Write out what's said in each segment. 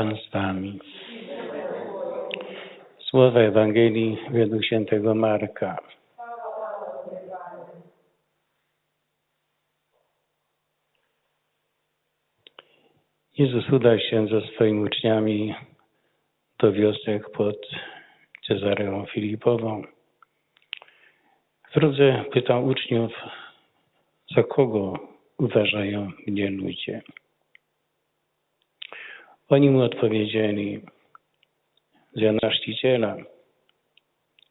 Pan z Wami. Słowa Ewangelii według świętego Marka. Jezus udał się ze swoimi uczniami do wiosek pod Cezareą Filipową. W drodze pytał uczniów, za kogo uważają mnie ludzie. Oni mu odpowiedzieli, za Jana Chrzciciela,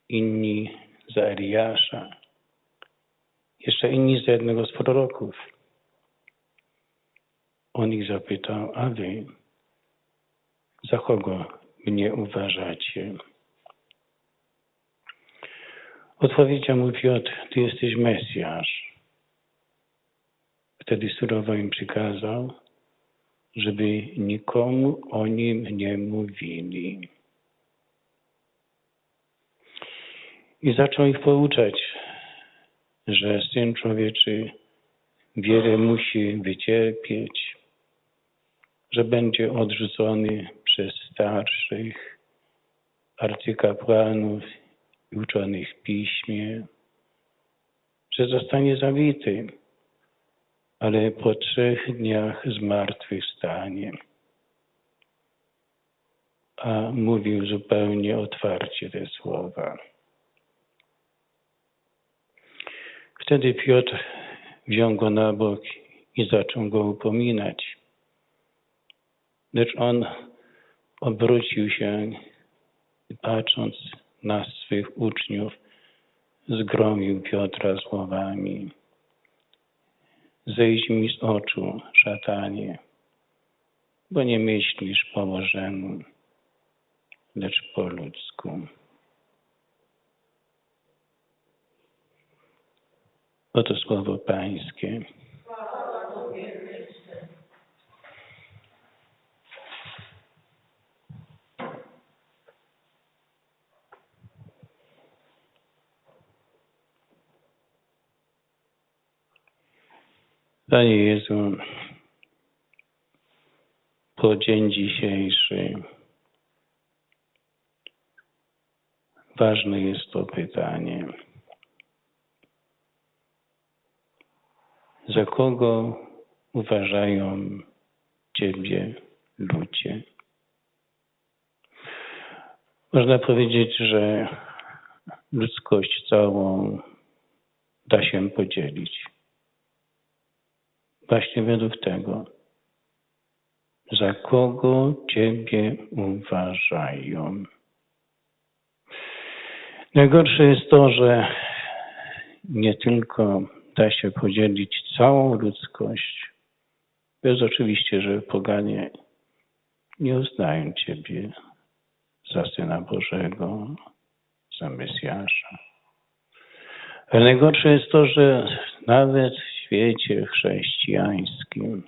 inni za Eliasza, jeszcze inni za jednego z proroków. On ich zapytał, a wy za kogo mnie uważacie? Odpowiedział mu Piotr, ty jesteś Mesjasz. Wtedy surowo im przykazał, żeby nikomu o nim nie mówili. I zaczął ich pouczać, że Syn Człowieczy wiele musi wycierpieć, że będzie odrzucony przez starszych, arcykapłanów i uczonych w piśmie, że zostanie zabity, ale po trzech dniach zmartwychwstanie. A mówił zupełnie otwarcie te słowa. Wtedy Piotr wziął go na bok i zaczął go upominać. Lecz on obrócił się patrząc na swych uczniów, zgromił Piotra słowami. Zejdź mi z oczu, szatanie, bo nie myślisz po Bożemu, lecz po ludzku. Oto słowo Pańskie. Panie Jezu, po dzień dzisiejszy ważne jest to pytanie. Za kogo uważają Ciebie ludzie? Można powiedzieć, że ludzkość całą da się podzielić. Właśnie według tego, za kogo Ciebie uważają. Najgorsze jest to, że nie tylko da się podzielić całą ludzkość, bez oczywiście, że poganie nie uznają Ciebie za Syna Bożego, za Mesjasza. Ale najgorsze jest to, że nawet świecie chrześcijańskim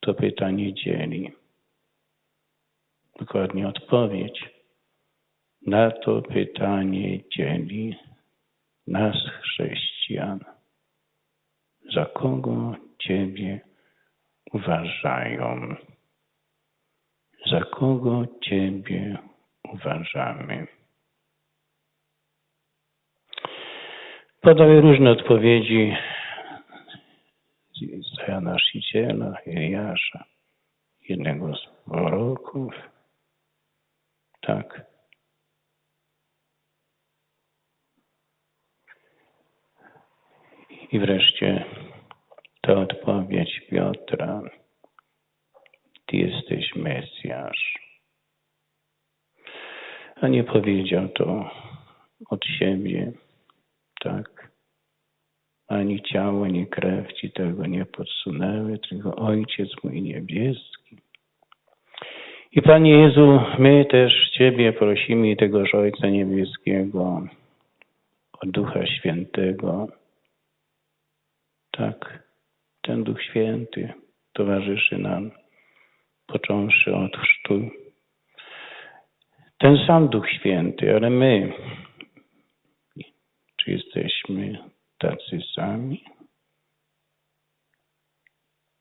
to pytanie dzieli. Dokładnie odpowiedź na to pytanie dzieli nas chrześcijan. Za kogo Ciebie uważają? Za kogo Ciebie uważamy? Podały różne odpowiedzi z Jana Chrzciciela, Eliasza, jednego z proroków. Tak. I wreszcie ta odpowiedź Piotra. Ty jesteś Mesjasz. A nie powiedział to od siebie, tak. Ani ciało, ani krew ci tego nie podsunęły, tylko Ojciec mój niebieski. I Panie Jezu, my też Ciebie prosimy tegoż Ojca Niebieskiego, o Ducha Świętego. Tak, ten Duch Święty towarzyszy nam, począwszy od chrztu. Ten sam Duch Święty, ale my, czy jesteśmy tacy sami?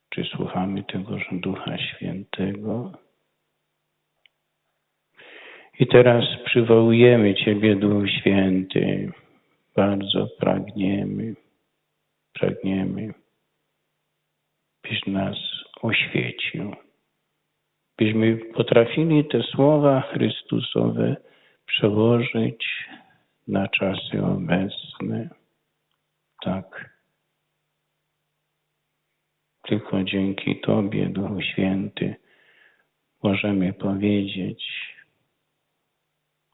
Czy przysłuchamy tegoż Ducha Świętego. I teraz przywołujemy Ciebie, Duch Święty. Bardzo pragniemy, pragniemy, byś nas oświecił. Byśmy potrafili te słowa Chrystusowe przełożyć na czasy obecne. Tak. Tylko dzięki Tobie, Duchu Święty, możemy powiedzieć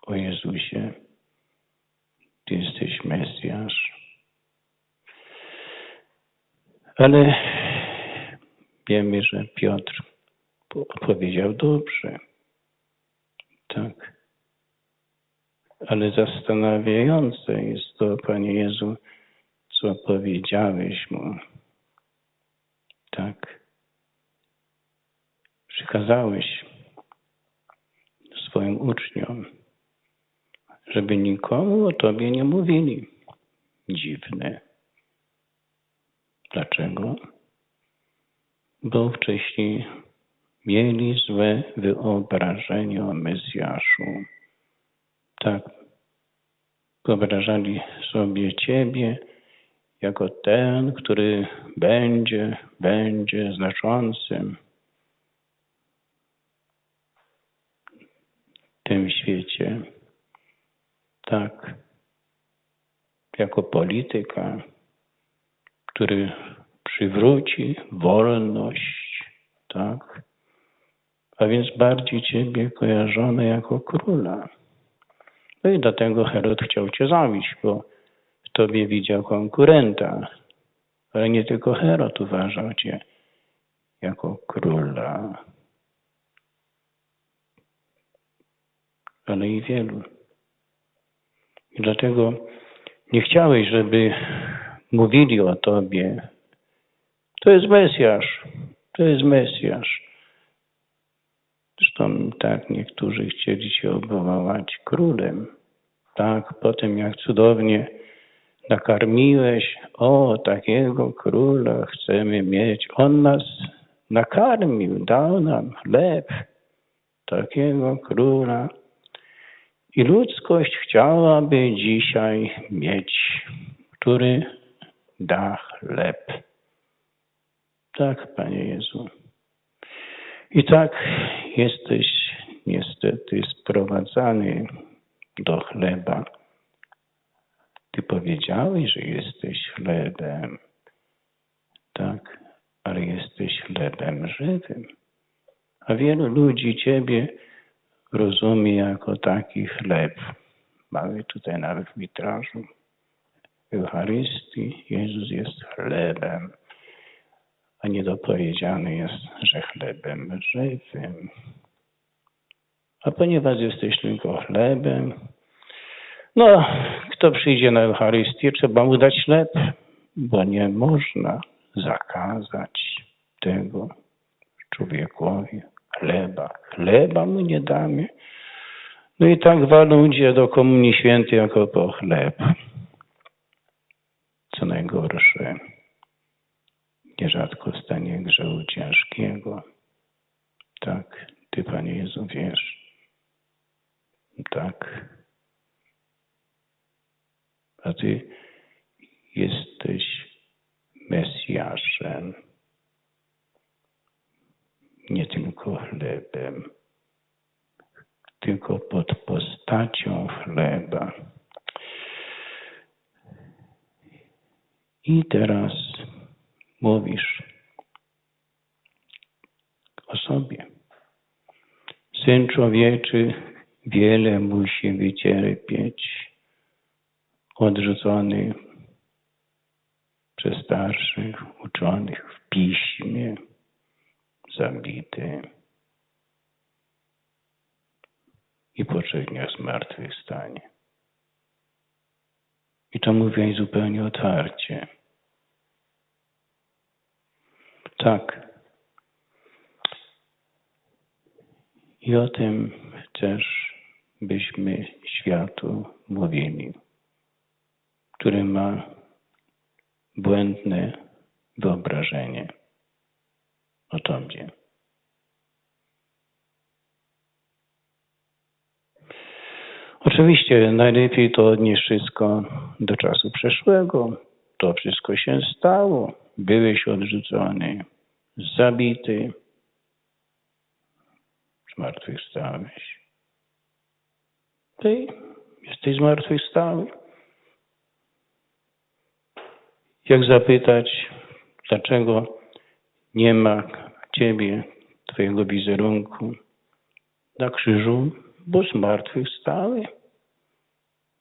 o Jezusie. Ty jesteś Mesjasz. Ale wiemy, że Piotr powiedział dobrze. Tak. Ale zastanawiające jest to, Panie Jezu, co powiedziałeś mu. Tak. Przykazałeś swoim uczniom, żeby nikomu o Tobie nie mówili. Dziwne. Dlaczego? Bo wcześniej mieli złe wyobrażenie o Mesjaszu. Tak. Wyobrażali sobie Ciebie jako ten, który będzie, będzie znaczącym w tym świecie. Tak. Jako polityka, który przywróci wolność, tak? A więc bardziej Ciebie kojarzone jako króla. No i dlatego Herod chciał Cię zabić, bo w Tobie widział konkurenta. Ale nie tylko Herod uważał Cię jako króla, ale i wielu. I dlatego nie chciałeś, żeby mówili o Tobie, to jest Mesjasz, to jest Mesjasz. Zresztą tak niektórzy chcieli Cię obwołać królem. Tak, po tym jak cudownie nakarmiłeś, o, takiego króla chcemy mieć. On nas nakarmił, dał nam chleb takiego króla. I ludzkość chciałaby dzisiaj mieć, który da chleb. Tak, Panie Jezu. I tak jesteś niestety sprowadzany do chleba. Ty powiedziałeś, że jesteś chlebem. Tak, ale jesteś chlebem żywym. A wielu ludzi Ciebie rozumie jako taki chleb. Mamy tutaj nawet w witrażu Eucharystii. Jezus jest chlebem, a nie dopowiedziane jest, że chlebem żywym. A ponieważ jesteś tylko chlebem, no, kto przyjdzie na Eucharystię, trzeba mu dać chleb, bo nie można zakazać tego człowiekowi chleba. Chleba mu nie damy. No i tak walą ludzie do Komunii Świętej jako po chleb. Co najgorsze, nierzadko stanie grzechu ciężkiego. Tak, Ty, Panie Jezu, wiesz. Tak. A Ty jesteś Mesjaszem nie tylko chlebem, tylko pod postacią chleba. I teraz mówisz o sobie. Syn człowieczy wiele musi wycierpieć, odrzucony przez starszych uczonych w piśmie, zabity i po trzech dniach zmartwychwstanie. I to mówię zupełnie otwarcie. Tak. I o tym też byśmy światu mówili, który ma błędne wyobrażenie o Tobie. Oczywiście najlepiej to odnieść wszystko do czasu przeszłego. To wszystko się stało. Byłeś odrzucony, zabity, zmartwychwstałeś. Ty jesteś zmartwychwstały. Jak zapytać, dlaczego nie ma Ciebie, Twojego wizerunku na krzyżu, bo zmartwychwstały.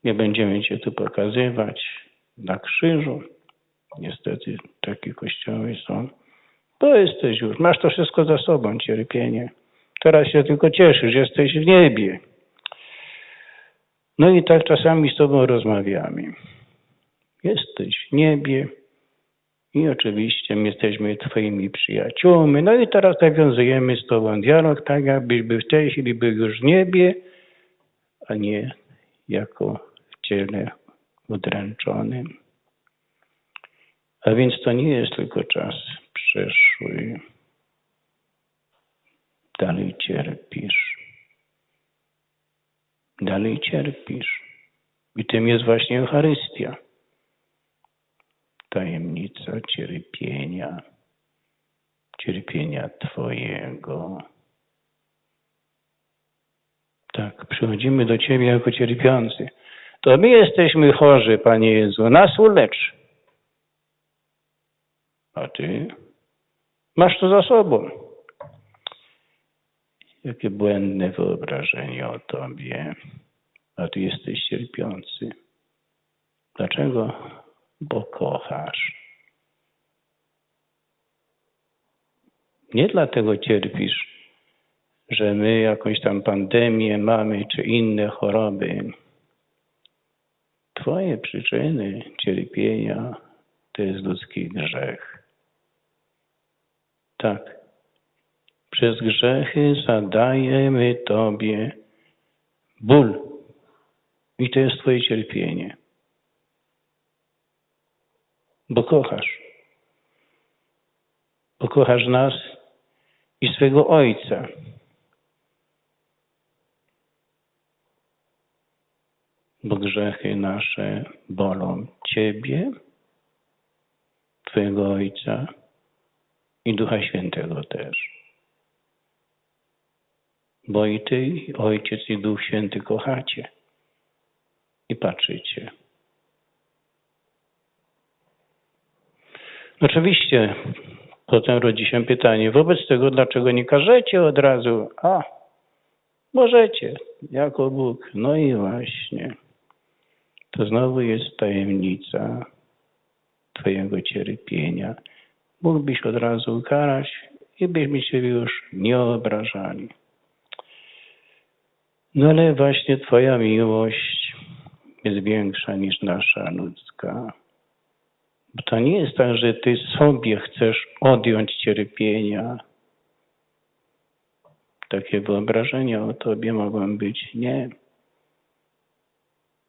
Nie będziemy Cię tu pokazywać na krzyżu. Niestety takie kościoły są. Bo jesteś już, masz to wszystko za sobą, cierpienie. Teraz się tylko cieszysz, jesteś w niebie. No i tak czasami z Tobą rozmawiamy. Jesteś w niebie i oczywiście my jesteśmy Twoimi przyjaciółmi. No i teraz nawiązujemy z Tobą dialog, tak jakbyś był w tej chwili był już w niebie, a nie jako w ciele udręczonym. A więc to nie jest tylko czas przeszły. Dalej cierpisz. Dalej cierpisz. I tym jest właśnie Eucharystia. Tajemnica cierpienia. Cierpienia Twojego. Tak, przychodzimy do Ciebie jako cierpiący. To my jesteśmy chorzy, Panie Jezu. Nas ulecz. A Ty masz to za sobą. Jakie błędne wyobrażenie o Tobie. A Ty jesteś cierpiący. Dlaczego? Bo kochasz. Nie dlatego cierpisz, że my jakąś tam pandemię mamy, czy inne choroby. Twoje przyczyny cierpienia to jest ludzki grzech. Tak. Przez grzechy zadajemy Tobie ból. I to jest Twoje cierpienie. Bo kochasz. Bo kochasz nas i swego Ojca. Bo grzechy nasze bolą Ciebie, Twojego Ojca i Ducha Świętego też. Bo i Ty, Ojciec, i Duch Święty kochacie i patrzycie. Oczywiście potem rodzi się pytanie, wobec tego dlaczego nie każecie od razu? A, możecie, jako Bóg. No i właśnie, to znowu jest tajemnica Twojego cierpienia. Mógłbyś od razu ukarać i byśmy Ciebie już nie obrażali. No ale właśnie Twoja miłość jest większa niż nasza ludzka. Bo to nie jest tak, że Ty sobie chcesz odjąć cierpienia. Takie wyobrażenia o Tobie mogą być. Nie.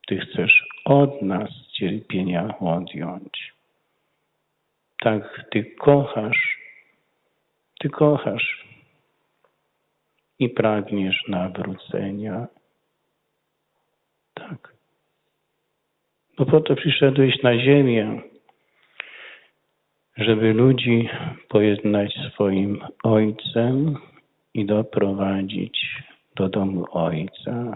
Ty chcesz od nas cierpienia odjąć. Tak, Ty kochasz, Ty kochasz i pragniesz nawrócenia. Tak. No po to przyszedłeś na ziemię, żeby ludzi pojednać swoim Ojcem i doprowadzić do domu Ojca.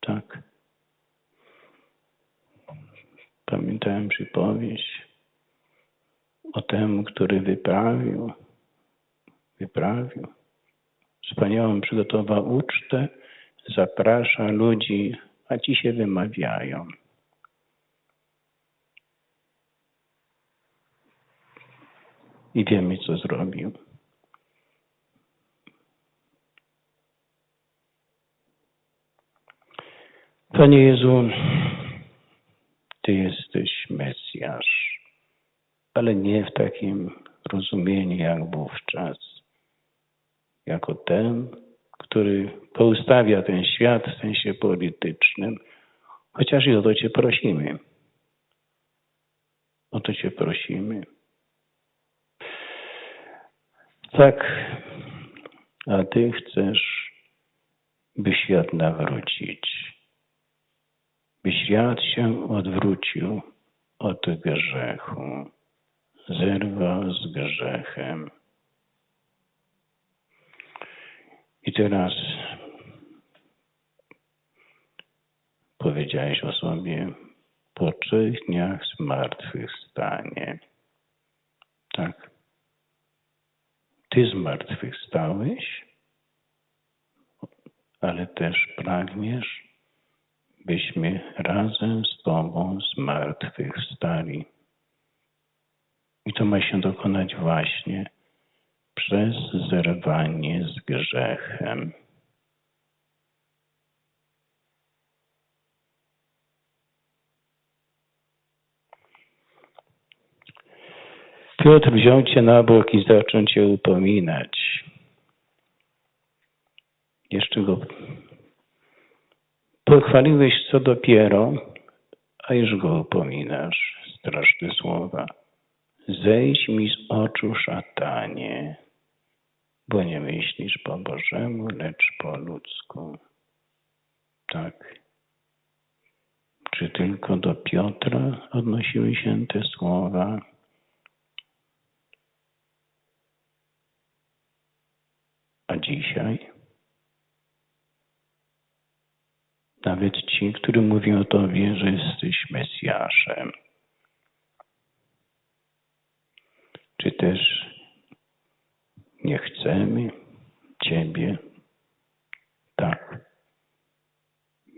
Tak. Pamiętałem przypowieść o tym, który wyprawił, wyprawił. Wspaniałą przygotował ucztę, zaprasza ludzi, a ci się wymawiają. I wiemy, co zrobił. Panie Jezu, Ty jesteś Mesjasz, ale nie w takim rozumieniu jak wówczas. Jako ten, który poustawia ten świat w sensie politycznym, chociaż i o to Cię prosimy. O to Cię prosimy. Tak, a Ty chcesz, by świat nawrócić, by świat się odwrócił od grzechu, zerwał z grzechem. I teraz powiedziałeś o sobie po trzech dniach zmartwychwstanie. Tak. Ty zmartwychwstałeś, ale też pragniesz, byśmy razem z Tobą zmartwychwstali. I to ma się dokonać właśnie przez zerwanie z grzechem. Piotr wziął cię na bok i zaczął cię upominać. Jeszcze go pochwaliłeś co dopiero, a już go upominasz. Straszne słowa. Zejdź mi z oczu, szatanie, bo nie myślisz po Bożemu, lecz po ludzku. Tak. Czy tylko do Piotra odnosiły się te słowa? A dzisiaj? Nawet ci, którzy mówią o Tobie, że jesteś Mesjaszem. Czy też nie chcemy Ciebie tak,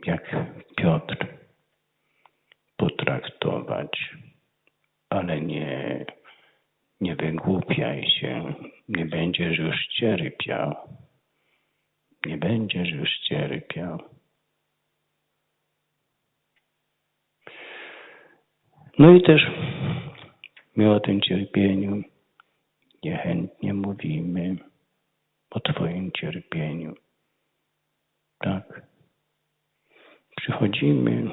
jak Piotr potraktować, ale nie nie wygłupiaj się, nie będziesz już cierpiał. Nie będziesz już cierpiał. No i też my o tym cierpieniu niechętnie mówimy, o Twoim cierpieniu. Tak. Przychodzimy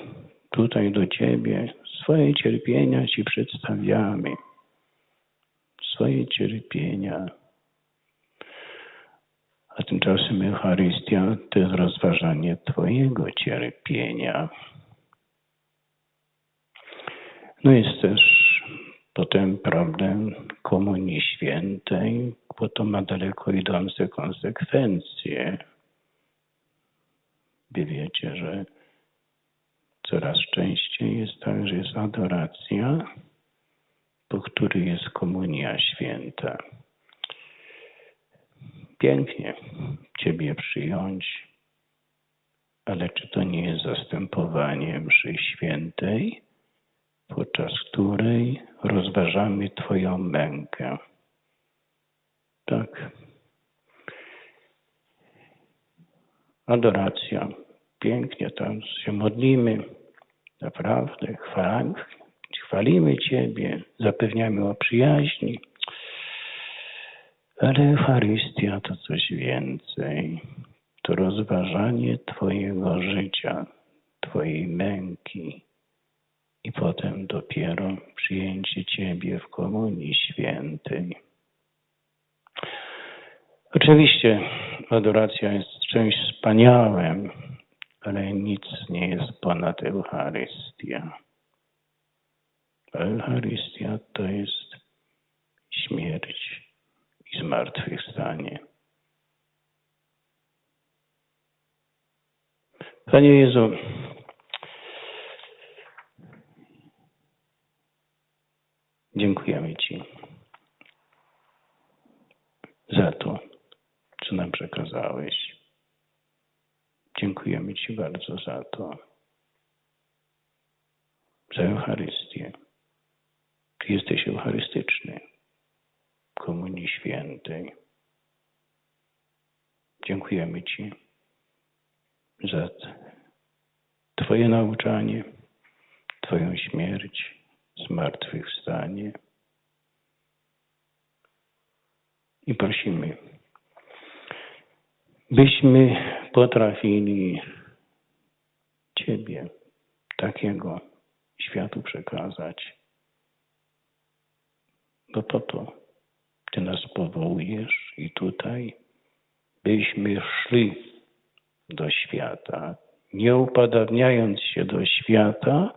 tutaj do Ciebie, swoje cierpienia Ci przedstawiamy swoje cierpienia. A tymczasem Eucharystia to jest rozważanie Twojego cierpienia. No jest też potem problem Komunii Świętej, bo to ma daleko idące konsekwencje. Wy wiecie, że coraz częściej jest tak, że jest adoracja, po której jest komunia święta. Pięknie Ciebie przyjąć, ale czy to nie jest zastępowanie mszy świętej, podczas której rozważamy Twoją mękę? Tak. Adoracja. Pięknie tam się modlimy. Naprawdę chwalamy, chwalimy Ciebie, zapewniamy o przyjaźni, ale Eucharystia to coś więcej. To rozważanie Twojego życia, Twojej męki i potem dopiero przyjęcie Ciebie w Komunii Świętej. Oczywiście adoracja jest czymś wspaniałym, ale nic nie jest ponad Eucharystia. Eucharystia to jest śmierć i zmartwychwstanie. Panie Jezu, dziękujemy Ci za to, co nam przekazałeś. Dziękujemy Ci bardzo za to, za Eucharystię. Jesteś eucharystyczny, Komunii Świętej. Dziękujemy Ci za Twoje nauczanie, Twoją śmierć, zmartwychwstanie. I prosimy, byśmy potrafili Ciebie takiego światu przekazać bo po to Ty nas powołujesz i tutaj, byśmy szli do świata, nie upadabniając się do świata,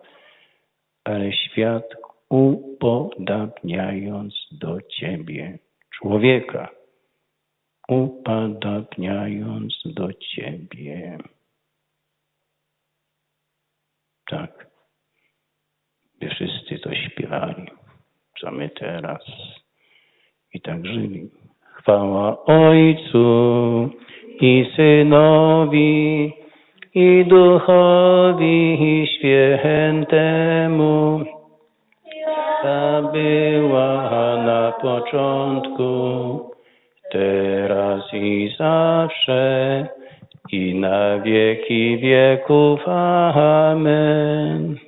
ale świat upodabniając do Ciebie, człowieka, upodabniając do Ciebie. Tak, by wszyscy to śpiewali, my teraz i tak żyli. Chwała Ojcu i Synowi i Duchowi Świętemu, ta była na początku, teraz i zawsze i na wieki wieków. Amen.